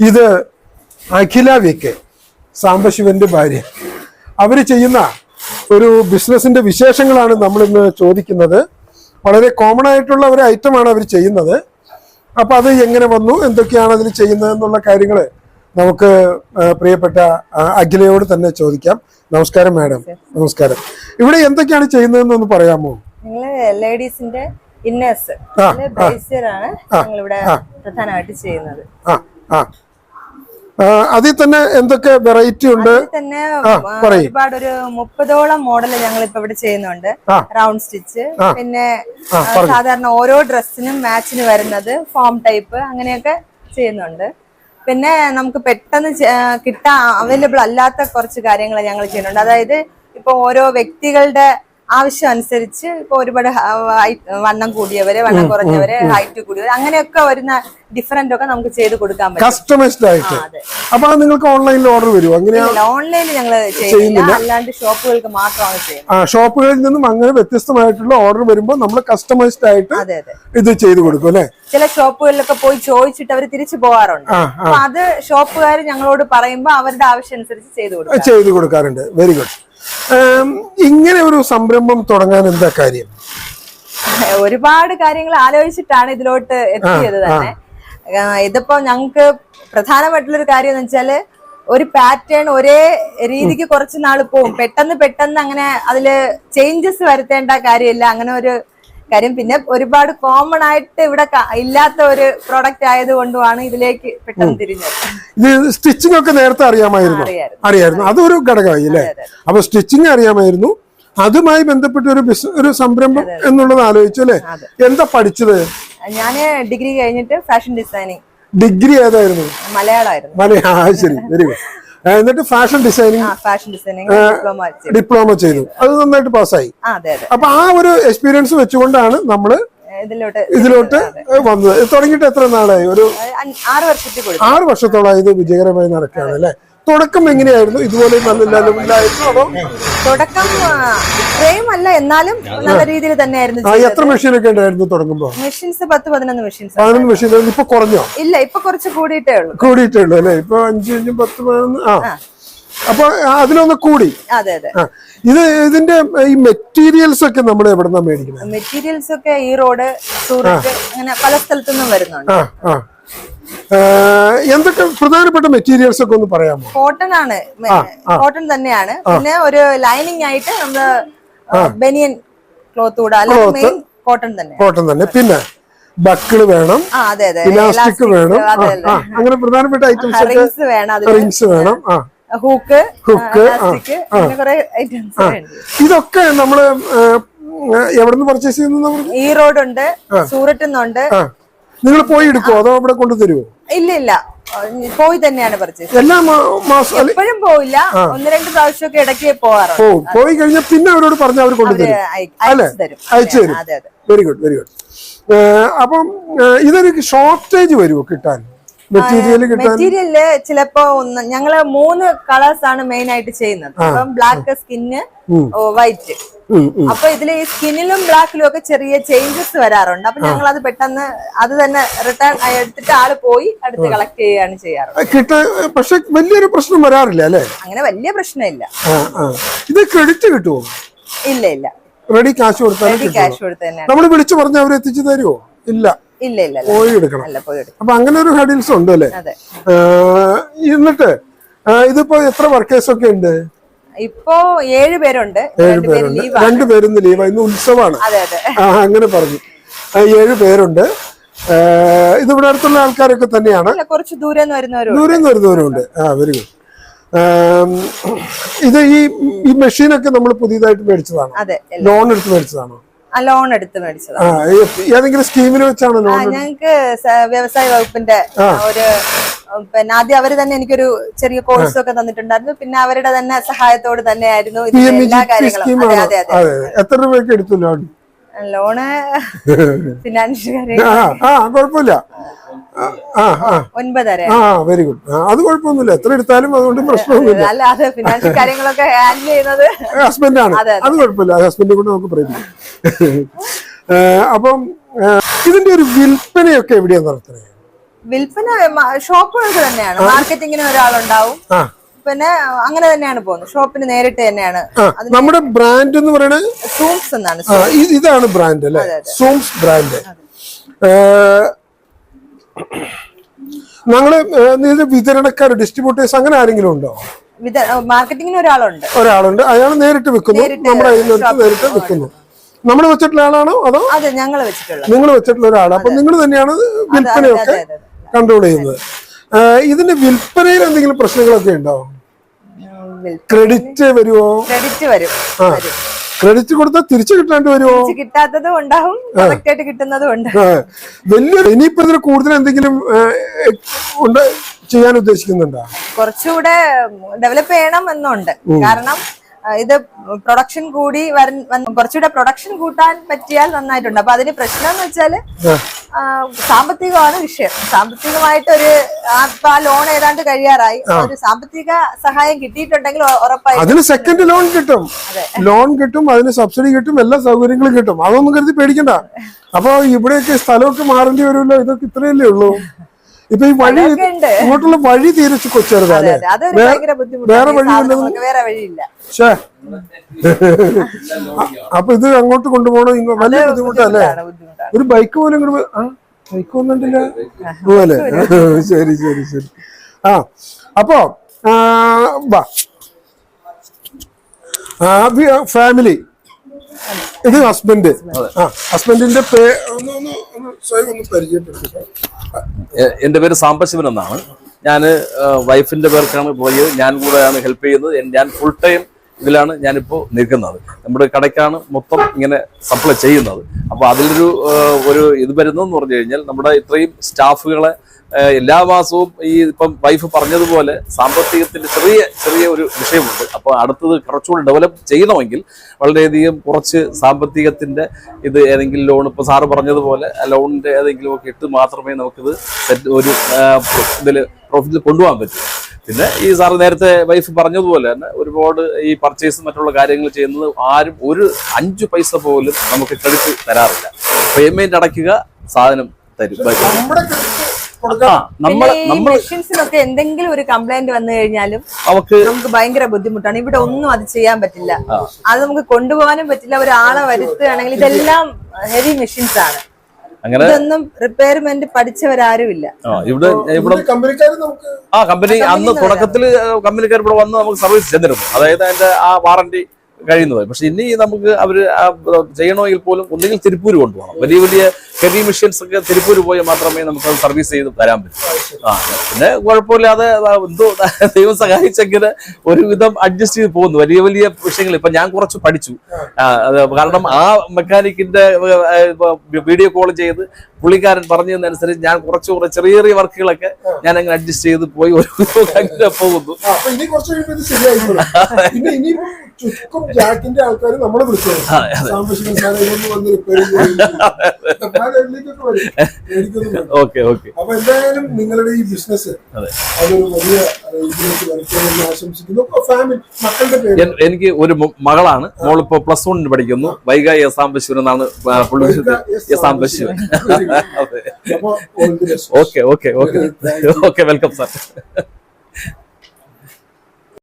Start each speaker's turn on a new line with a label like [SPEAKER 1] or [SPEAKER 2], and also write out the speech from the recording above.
[SPEAKER 1] ഇത് അഖില V K സാംബശിവന്റെ ഭാര്യ. അവർ ചെയ്യുന്ന ഒരു ബിസിനസിന്റെ വിശേഷങ്ങളാണ് നമ്മൾ ഇന്ന് ചോദിക്കുന്നത്. വളരെ കോമൺ ആയിട്ടുള്ള ഒരു ഐറ്റമാണ് അവർ ചെയ്യുന്നത്. അപ്പൊ അത് എങ്ങനെ വന്നു എന്തൊക്കെയാണ് അതിൽ ചെയ്യുന്നത് എന്നുള്ള കാര്യങ്ങൾ നമുക്ക് പ്രിയപ്പെട്ട അഖിലയോട് തന്നെ ചോദിക്കാം. നമസ്കാരം മാഡം. നമസ്കാരം. ഇവിടെ എന്തൊക്കെയാണ് ചെയ്യുന്നതെന്ന് ഒന്ന് പറയാമോ?
[SPEAKER 2] ലേഡീസിന്റെ ഇന്നേഴ്സ് ആണ് ഇവിടെ പ്രധാനമായിട്ട് ചെയ്യുന്നത്.
[SPEAKER 1] ആ ആ, അതിൽ തന്നെ എന്തൊക്കെ വെറൈറ്റി ഉണ്ട്?
[SPEAKER 2] തന്നെ. ഒരുപാട് ഒരു മുപ്പതോളം മോഡൽ ഞങ്ങൾ ഇപ്പൊ ഇവിടെ ചെയ്യുന്നുണ്ട്. റൗണ്ട് സ്റ്റിച്ച് പിന്നെ സാധാരണ ഓരോ ഡ്രസ്സിനും മാച്ചിന് വരുന്നത് ഫോം ടൈപ്പ് അങ്ങനെയൊക്കെ ചെയ്യുന്നുണ്ട്. പിന്നെ നമുക്ക് പെട്ടെന്ന് കിട്ടാ കിട്ടാൻ അവൈലബിൾ അല്ലാത്ത കുറച്ച് കാര്യങ്ങൾ ഞങ്ങൾ ചെയ്യുന്നുണ്ട്. അതായത് ഇപ്പൊ ഓരോ വ്യക്തികളുടെ ആവശ്യം അനുസരിച്ച് ഇപ്പൊ ഒരുപാട് വണ്ണം കൂടിയവര് വണ്ണം കുറഞ്ഞവര് ഹൈറ്റ് കൂടിയവര് അങ്ങനെയൊക്കെ വരുന്ന ഡിഫറെന്റ് ഒക്കെ നമുക്ക് ചെയ്ത് കൊടുക്കാൻ പറ്റും.
[SPEAKER 1] കസ്റ്റമൈസ്ഡ് ആയിട്ട്. അപ്പൊ നിങ്ങൾക്ക് ഓൺലൈനിൽ ഓർഡർ വരും അങ്ങനെയാണ്
[SPEAKER 2] ഓൺലൈനിൽ ഞങ്ങൾ ചെയ്യുന്നില്ല. അല്ലാണ്ട് ഷോപ്പുകൾക്ക് മാത്രമാണ് ചെയ്യുന്നത്.
[SPEAKER 1] ഷോപ്പുകളിൽ നിന്നും അങ്ങനെ വ്യത്യസ്തമായിട്ടുള്ള ഓർഡർ വരുമ്പോൾ നമ്മൾ കസ്റ്റമൈസ്ഡ് ആയിട്ട് ഇത് ചെയ്ത് കൊടുക്കും അല്ലെ?
[SPEAKER 2] ചില ഷോപ്പുകളിലൊക്കെ പോയി ചോദിച്ചിട്ട് അവർ തിരിച്ചു പോകാറുണ്ട്. അപ്പൊ അത് ഷോപ്പുകാർ ഞങ്ങളോട് പറയുമ്പോൾ അവരുടെ ആവശ്യം അനുസരിച്ച് ചെയ്തു കൊടുക്കും
[SPEAKER 1] ചെയ്തു കൊടുക്കാറുണ്ട്. വെരി ഗുഡ് ഇങ്ങനെ ഒരു സംരംഭം തുടങ്ങാൻ എന്താ കാര്യം?
[SPEAKER 2] ഒരുപാട് കാര്യങ്ങൾ ആലോചിച്ചിട്ടാണ് ഇതിലോട്ട് എത്തിയത് തന്നെ. ഇതിപ്പോ ഞങ്ങൾക്ക് പ്രധാനമായിട്ടുള്ള ഒരു കാര്യം എന്ന് വെച്ചാൽ ഒരു പാറ്റേൺ ഒരേ രീതിക്ക് കുറച്ച് നാൾ പോവും. പെട്ടെന്ന് പെട്ടെന്ന് അങ്ങനെ അതിൽ ചേഞ്ചസ് വരുത്തേണ്ട കാര്യമില്ല. അങ്ങനെ ഒരു കാര്യം പിന്നെ ഒരുപാട് കോമൺ ആയിട്ട് ഇവിടെ ഇല്ലാത്ത ഒരു പ്രോഡക്റ്റ് ആയതുകൊണ്ടുമാണ് ഇതിലേക്ക് പെട്ടെന്ന് തിരിഞ്ഞത്.
[SPEAKER 1] ഇത് സ്റ്റിച്ചിങ് ഒക്കെ നേരത്തെ അറിയാമായിരുന്നു.
[SPEAKER 2] അറിയായിരുന്നു.
[SPEAKER 1] അതൊരു ഘടകമായി അല്ലേ. അപ്പൊ സ്റ്റിച്ചിങ് അറിയാമായിരുന്നു. അതുമായി ബന്ധപ്പെട്ട ഒരു ബിസിനസ് ഒരു സംരംഭം എന്നുള്ളത് ആലോചിച്ചു അല്ലേ? എന്താ പഠിച്ചത്?
[SPEAKER 2] ഞാൻ ഡിഗ്രി കഴിഞ്ഞിട്ട് ഫാഷൻ ഡിസൈനിങ്
[SPEAKER 1] ഡിഗ്രി ഏതായിരുന്നു?
[SPEAKER 2] മലയാളമായിരുന്നു.
[SPEAKER 1] മലയാളം ശരി. വെരി ഗുഡ് എന്നിട്ട് fashion designing
[SPEAKER 2] fashion designing diploma ചെയ്തു.
[SPEAKER 1] അത് നന്നായിട്ട് പാസ്സായി. അപ്പൊ ആ ഒരു എക്സ്പീരിയൻസ് വെച്ചുകൊണ്ടാണ് നമ്മൾ
[SPEAKER 2] ഇതിലോട്ട്
[SPEAKER 1] ഇതിലോട്ട് വന്നത്. തുടങ്ങിയിട്ട് എത്ര നാളായി? ഒരു
[SPEAKER 2] ആറ്
[SPEAKER 1] വർഷത്തോളം ഇത് വിജയകരമായി നടക്കുകയാണ് അല്ലെ? തുടക്കം എങ്ങനെയായിരുന്നു? ഇതുപോലെ നല്ല ലെവലിലായിരുന്നു അതോ
[SPEAKER 2] തുടക്കം ഇത്രയും അല്ല എന്നാലും നല്ല രീതിയിൽ തന്നെയായിരുന്നു
[SPEAKER 1] ആ, എത്ര മെഷീനൊക്കെ ഉണ്ടായിരുന്നു തുടങ്ങുമ്പോൾ?
[SPEAKER 2] മെഷീൻസ് പത്ത് പതിനൊന്ന് മെഷീൻസ്
[SPEAKER 1] പതിനൊന്ന് മെഷീൻ ഇപ്പൊ കുറഞ്ഞോ?
[SPEAKER 2] ഇല്ല ഇപ്പൊ കുറച്ച് കൂടിയിട്ടേ ഉള്ളൂ.
[SPEAKER 1] കൂടിയിട്ടേ ഉള്ളൂ അല്ലെ? ഇപ്പൊ അഞ്ച് അഞ്ചും പത്ത് പതിനൊന്ന് ആ. അപ്പൊ അതിലൊന്ന് കൂടി.
[SPEAKER 2] അതെ അതെ.
[SPEAKER 1] ഇത് ഇതിന്റെ ഈ മെറ്റീരിയൽസ് ഒക്കെ നമ്മൾ എവിടെന്നാ മേടിക്കുന്നത്?
[SPEAKER 2] മെറ്റീരിയൽസ് ഒക്കെ ഈ റോഡ് സൂറത്ത് അങ്ങനെ പല സ്ഥലത്തുനിന്നും വരുന്നുണ്ട്.
[SPEAKER 1] എന്തൊക്കെ പ്രധാനപ്പെട്ട മെറ്റീരിയൽസ് ഒക്കെ ഒന്ന് പറയാമോ?
[SPEAKER 2] കോട്ടൺ ആണ് കോട്ടൺ തന്നെയാണ്. പിന്നെ ഒരു ലൈനിങ് ആയിട്ട് നമ്മൾ ബനിയൻ ക്ലോത്ത് കൂടെ അല്ലെങ്കിൽ മെയിൻ കോട്ടൺ തന്നെ.
[SPEAKER 1] കോട്ടൺ തന്നെ. പിന്നെ ബക്കിൾ വേണം. ഇലാസ്റ്റിക് വേണം. അങ്ങനെ പ്രധാനപ്പെട്ട ഐറ്റംസ്
[SPEAKER 2] റിങ്സ് വേണം ഹൂക്ക്
[SPEAKER 1] ഹുക്ക് ഇതൊക്കെ നമ്മൾ എവിടെ നിന്ന് പർച്ചേസ് ചെയ്യുന്ന
[SPEAKER 2] റോഡ് ഉണ്ട് സൂററ്റ് നിന്നുണ്ട്
[SPEAKER 1] ആ. നിങ്ങൾ പോയി എടുക്കോ അതോ അവിടെ കൊണ്ടു തരുമോ
[SPEAKER 2] ഇല്ല ഇല്ല. പോയി തന്നെയാണ് പർച്ചേസ്
[SPEAKER 1] എല്ലാ മാസം
[SPEAKER 2] എപ്പോഴും പോയില്ല ഒന്ന് രണ്ട് പ്രാവശ്യമൊക്കെ ഇടയ്ക്ക് പോവാറുണ്ട്
[SPEAKER 1] പോവും പോയി കഴിഞ്ഞാൽ പിന്നെ അവരോട് പറഞ്ഞാൽ അവർ കൊണ്ടു
[SPEAKER 2] അവർ
[SPEAKER 1] തരും. അല്ലേ?
[SPEAKER 2] അയച്ചു തരും. അതെ അതെ.
[SPEAKER 1] വെരി ഗുഡ് വെരി ഗുഡ് അപ്പം ഇതൊരു ഷോർട്ടേജ് വരുമോ കിട്ടാൻ? മെറ്റീരിയൽ
[SPEAKER 2] മെറ്റീരിയലിൽ ചിലപ്പോ ഒന്ന് ഞങ്ങൾ മൂന്ന് കളേഴ്സ് ആണ് മെയിൻ ആയിട്ട് ചെയ്യുന്നത്. അപ്പം ബ്ലാക്ക് സ്കിന്ന് വൈറ്റ്. അപ്പൊ ഇതിൽ ഈ സ്കിന്നിലും ബ്ലാക്കിലും ഒക്കെ ചെറിയ ചേഞ്ചസ് വരാറുണ്ട്. അപ്പൊ ഞങ്ങൾ അത് പെട്ടെന്ന് അത് തന്നെ റിട്ടേൺ എടുത്തിട്ട് ആൾ പോയി അടുത്ത് കളക്ട് ചെയ്യാണ് ചെയ്യാറ്.
[SPEAKER 1] പക്ഷെ വലിയൊരു പ്രശ്നം വരാറില്ല അല്ലേ?
[SPEAKER 2] അങ്ങനെ വലിയ പ്രശ്നമില്ല.
[SPEAKER 1] ഇത് ക്രെഡിറ്റ് കിട്ടുമോ
[SPEAKER 2] ഇല്ല ഇല്ല.
[SPEAKER 1] റെഡി
[SPEAKER 2] ക്യാഷ് കൊടുത്താൽ
[SPEAKER 1] നമ്മൾ വിളിച്ചു പറഞ്ഞ അവർ എത്തിച്ചു തരുമോ ഇല്ല.
[SPEAKER 2] ഇല്ല ഇല്ല
[SPEAKER 1] പോയി എടുക്കണം. അപ്പൊ അങ്ങനെ ഒരു ഹഡിൽസ് ഉണ്ട് അല്ലേ? എന്നിട്ട് ഇതിപ്പോ എത്ര വർക്കേഴ്സ് ഒക്കെ ഉണ്ട്?
[SPEAKER 2] ഇപ്പോ ഏഴ് പേരുണ്ട്.
[SPEAKER 1] ഏഴ്
[SPEAKER 2] രണ്ടുപേര്
[SPEAKER 1] പേരുണ്ട്.
[SPEAKER 2] ലീവ്
[SPEAKER 1] രണ്ടുപേരും ലീവ് ഇന്ന് ഉത്സവമാണ്. അങ്ങനെ പറഞ്ഞു. ഏഴ് പേരുണ്ട്. ഇത് ഇതിവിടെ അടുത്തുള്ള ആൾക്കാരൊക്കെ തന്നെയാണ്.
[SPEAKER 2] കുറച്ച് ദൂരെ
[SPEAKER 1] ദൂരെ നിന്ന് വരുന്നവരുണ്ട്. ആ വെരി ഗുഡ് ഇത് ഈ ഈ മെഷീനൊക്കെ നമ്മൾ പുതിയതായിട്ട് മേടിച്ചതാണ്? ലോൺ എടുത്ത് മേടിച്ചതാണോ?
[SPEAKER 2] ലോൺ എടുത്ത്
[SPEAKER 1] മേടിച്ചതാണ് ഏതെങ്കിലും സ്കീമിൽ വെച്ചാണ്
[SPEAKER 2] ഞങ്ങൾക്ക്
[SPEAKER 1] ലോൺ
[SPEAKER 2] ഞങ്ങക്ക് സ- വ്യവസായ വകുപ്പിന്റെ ഒരു പിന്നെ ആദ്യം അവർ തന്നെ എനിക്കൊരു ചെറിയ കോഴ്സ് ഒക്കെ തന്നിട്ടുണ്ടായിരുന്നു. പിന്നെ അവരുടെ തന്നെ സഹായത്തോട് തന്നെയായിരുന്നു എല്ലാ കാര്യങ്ങളും. അതെ അതെ
[SPEAKER 1] എത്ര രൂപയ്ക്ക് എടുത്തു ലോൺ?
[SPEAKER 2] ലോണ് ഫിനാൻഷ്യൽ
[SPEAKER 1] കുഴപ്പമില്ല.
[SPEAKER 2] ഒൻപതര.
[SPEAKER 1] ആ വെരി ഗുഡ് അത് കുഴപ്പമൊന്നുമില്ല. എത്ര എടുത്താലും അതുകൊണ്ട് പ്രശ്നമൊന്നുമില്ല.
[SPEAKER 2] അല്ല അത് ഫിനാൻഷ്യൽ കാര്യങ്ങളൊക്കെ ഹാൻഡിൽ ചെയ്യുന്നത്.
[SPEAKER 1] ഹസ്ബൻഡ് ആണ്.
[SPEAKER 2] അത്
[SPEAKER 1] കുഴപ്പമില്ല. ഹസ്ബൻഡ് കൊണ്ട് നമുക്ക് പ്രേമിക്കാം അപ്പം ഇതിന്റെ ഒരു വിൽപ്പനയൊക്കെ എവിടെയാണ് നടത്തുന്നത്?
[SPEAKER 2] വിൽപ്പന ഷോപ്പുകൾക്ക് തന്നെയാണ്. മാർക്കറ്റിങ്ങിന് ഒരാളുണ്ടാവും. പിന്നെ അങ്ങനെ തന്നെയാണ് പോകുന്നത്. ഷോപ്പിന് നേരിട്ട് തന്നെയാണ്
[SPEAKER 1] നമ്മുടെ ബ്രാൻഡ് എന്ന് പറയുന്നത്
[SPEAKER 2] സൂംസ് എന്നാണ്.
[SPEAKER 1] ഇതാണ് ബ്രാൻഡ് അല്ലേ? സൂംസ് ബ്രാൻഡ് ഞങ്ങൾ വിതരണക്കാർ ഡിസ്ട്രിബ്യൂട്ടേഴ്സ് അങ്ങനെ ആരെങ്കിലും ഉണ്ടോ?
[SPEAKER 2] മാർക്കറ്റിങ്ങിന് ഒരാളുണ്ട്.
[SPEAKER 1] ഒരാളുണ്ട്. അയാൾ നേരിട്ട് വിൽക്കുന്നു. നമ്മുടെ നേരിട്ട് വിൽക്കുന്നു. നമ്മൾ വെച്ചിട്ടുള്ള ആളാണോ അതോ
[SPEAKER 2] അതെ ഞങ്ങൾ വെച്ചിട്ടുള്ളത്.
[SPEAKER 1] നിങ്ങൾ വെച്ചിട്ടുള്ള ഒരാളാണ് അപ്പൊ നിങ്ങൾ തന്നെയാണ് വിൽപ്പനയൊക്കെ. കൺട്രോൾ ചെയ്യുന്നത്. ഇതിന്റെ വിൽപ്പനയിൽ എന്തെങ്കിലും പ്രശ്നങ്ങളൊക്കെ ഉണ്ടോ? ക്രെഡിറ്റ് വരുമോ
[SPEAKER 2] ക്രെഡിറ്റ് വരും.
[SPEAKER 1] ക്രെഡിറ്റ് കൊടുത്താൽ തിരിച്ചു കിട്ടാണ്ട് വരുമോ
[SPEAKER 2] കിട്ടാത്തതും ഉണ്ടാവും. കിട്ടുന്നതും ഉണ്ട്.
[SPEAKER 1] വലിയ ഇനിയിപ്പോ ഇതിൽ കൂടുതൽ എന്തെങ്കിലും ഉണ്ട് ചെയ്യാൻ ഉദ്ദേശിക്കുന്നുണ്ടോ?
[SPEAKER 2] കുറച്ചുകൂടെ ഡെവലപ്പ് ചെയ്യണം എന്നുണ്ട്. കാരണം ഇത് പ്രൊഡക്ഷൻ കൂടി വരും കുറച്ചുകൂടെ പ്രൊഡക്ഷൻ കൂട്ടാൻ പറ്റിയാൽ നന്നായിട്ടുണ്ട്. അപ്പൊ അതിന് പ്രശ്നം എന്ന് വെച്ചാൽ സാമ്പത്തികമാണ് വിഷയം. സാമ്പത്തികമായിട്ട് ഒരു ആ ലോൺ ഏതാണ്ട് കഴിയാറായി. ഒരു സാമ്പത്തിക സഹായം കിട്ടിയിട്ടുണ്ടെങ്കിൽ ഉറപ്പായി
[SPEAKER 1] അതിന് സെക്കൻഡ് ലോൺ കിട്ടും. ലോൺ കിട്ടും അതിന് സബ്സിഡി കിട്ടും എല്ലാ സൗകര്യങ്ങളും കിട്ടും. അതൊന്നും കരുതി പേടിക്കണ്ട. അപ്പൊ ഇവിടെയൊക്കെ സ്ഥലമൊക്കെ മാറേണ്ടി വരുമല്ലോ? ഇതൊക്കെ ഇത്രയല്ലേ ഉള്ളൂ. ഇപ്പൊ ഈ വഴി. ഇങ്ങോട്ടുള്ള വഴി
[SPEAKER 2] തീരച്ച്
[SPEAKER 1] വേ- വേറെ വഴി
[SPEAKER 2] വഴിയില്ല.
[SPEAKER 1] അപ്പൊ ഇത് അങ്ങോട്ട് കൊണ്ടുപോകണം? വലിയ ബുദ്ധിമുട്ടല്ലേ? ഒരു ബൈക്ക് പോലും ഇങ്ങോട്ട് ആ ബൈക്ക് വന്നിട്ടില്ല പോലെ ശരി ശരി ശരി. ആ അപ്പോ വാ. ഫാമിലി. ഇത് ഹസ്ബൻഡ്. ആ ഹസ്ബൻഡിന്റെ പേ ഒന്ന് ഒന്ന് ഒന്ന് സ്വയം ഒന്ന് പരിചയപ്പെടുത്തുക
[SPEAKER 3] എ- എന്റെ പേര് സാംബശിവൻ എന്നാണ്. ഞാൻ വൈഫിന്റെ പേർക്കാണ് പോയത്. ഞാൻ കൂടെയാണ് ഹെൽപ്പ് ചെയ്യുന്നത്. ഞാൻ ഫുൾ ടൈം ഇതിലാണ് ഞാനിപ്പോൾ നിൽക്കുന്നത്. നമ്മുടെ കടയ്ക്കാണ് മൊത്തം ഇങ്ങനെ സപ്ലൈ ചെയ്യുന്നത്. അപ്പോൾ അതിലൊരു ഒരു ഇത് വരുന്നു എന്ന് പറഞ്ഞു കഴിഞ്ഞാൽ നമ്മുടെ ഇത്രയും സ്റ്റാഫുകളെ എല്ലാ മാസവും ഈ ഇപ്പം വൈഫ് പറഞ്ഞതുപോലെ സാമ്പത്തികത്തിന്റെ ചെറിയ ചെറിയ ഒരു വിഷയമുണ്ട്. അപ്പോൾ അടുത്തത് കുറച്ചുകൂടി ഡെവലപ്പ് ചെയ്യണമെങ്കിൽ വളരെയധികം കുറച്ച് സാമ്പത്തികത്തിന്റെ ഇത് ഏതെങ്കിലും ലോൺ ഇപ്പോൾ സാറ് പറഞ്ഞതുപോലെ ലോണിന്റെ ഏതെങ്കിലും ഒക്കെ ഇട്ട് മാത്രമേ നമുക്കിത് ഒരു ഇതിൽ പ്രോഫിറ്റിൽ കൊണ്ടുപോകാൻ പറ്റൂ. പിന്നെ ഈ സാർ നേരത്തെ വൈഫ് പറഞ്ഞതുപോലെ തന്നെ ഒരുപാട് ഈ പർച്ചേസ് മറ്റുള്ള കാര്യങ്ങൾ ചെയ്യുന്നത് ആരും ഒരു അഞ്ചു പൈസ പോലും നമുക്ക് ക്രെഡിറ്റ് തരാറില്ല. പേയ്മെന്റ് അടയ്ക്കുക സാധനം തരും.
[SPEAKER 2] മെഷീൻസിനൊക്കെ എന്തെങ്കിലും ഒരു കംപ്ലൈന്റ് വന്നു കഴിഞ്ഞാലും
[SPEAKER 3] നമുക്ക്
[SPEAKER 2] ഭയങ്കര ബുദ്ധിമുട്ടാണ്. ഇവിടെ ഒന്നും അത് ചെയ്യാൻ പറ്റില്ല. അത് നമുക്ക് കൊണ്ടുപോകാനും പറ്റില്ല. ഒരാളെ വരുത്തുകയാണെങ്കിൽ ഇതെല്ലാം ഹെവി മെഷീൻസ് ആണ്.
[SPEAKER 3] അങ്ങനെ
[SPEAKER 2] ഇതൊന്നും റിപ്പയർമെന്റ് പഠിച്ചവരാരുമില്ല.
[SPEAKER 3] ആ ഇവിടെ ഇവിടെ ആ കമ്പനി അന്ന് തുടക്കത്തിൽ കമ്പനിക്കാർ ഇവിടെ വന്ന് നമുക്ക് സർവീസ് ചെന്നിരുന്നു അതായത് അതിന്റെ ആ വാറണ്ടി കഴിയുന്നത്. പക്ഷെ ഇനി നമുക്ക് അവർ ചെയ്യണമെങ്കിൽ പോലും ഒന്നുകിൽ തിരുപ്പൂർ കൊണ്ടുപോകണം. വലിയ വലിയ ഹെവി മെഷീൻസ് ഒക്കെ തിരുപ്പൂർ പോയാൽ മാത്രമേ നമുക്ക് അത് സർവീസ് ചെയ്ത് തരാൻ പറ്റൂ. ആ പിന്നെ കുഴപ്പമില്ലാതെ എന്തോ ദൈവം സഹായിച്ചെങ്കിൽ ഒരുവിധം അഡ്ജസ്റ്റ് ചെയ്ത് പോകുന്നു. വലിയ വലിയ വിഷയങ്ങൾ. ഇപ്പൊ ഞാൻ കുറച്ച് പഠിച്ചു. കാരണം ആ മെക്കാനിക്കിന്റെ വീഡിയോ കോൾ ചെയ്ത് പുള്ളിക്കാരൻ പറഞ്ഞതിനനുസരിച്ച് ഞാൻ കുറച്ച് കുറച്ച് ചെറിയ ചെറിയ വർക്കുകളൊക്കെ ഞാൻ അങ്ങനെ അഡ്ജസ്റ്റ് ചെയ്ത് പോയി. ഒരു അങ്ങനെ പോകുന്നു
[SPEAKER 1] ചുക്കും ജാക്കിന്റെ ആൾക്കാർ നമ്മളെ സാമ്പശികൻ സാറേ ഇതൊന്ന് വന്ന് റിപ്പയർ ചെയ്യും
[SPEAKER 3] ഓക്കെ ഓക്കെ.
[SPEAKER 1] അപ്പൊ എന്തായാലും നിങ്ങളുടെ ഈ ബിസിനസ്
[SPEAKER 3] അതെ.
[SPEAKER 1] അതൊരു വലിയ ഇതിലേക്ക് വരയ്ക്കണമെന്ന് ആശംസിക്കുന്നു. അപ്പൊ ഫാമിലി മക്കളുടെ പേര്?
[SPEAKER 3] എനിക്ക് ഒരു മകളാണ്. മോളിപ്പോ പ്ലസ് വണ്ണിന് പഠിക്കുന്നു. വൈകായി എസാംബശിവൻ എന്നാണ് ആ, പുള്ളി
[SPEAKER 1] best.
[SPEAKER 3] Okay okay okay. Okay welcome sir.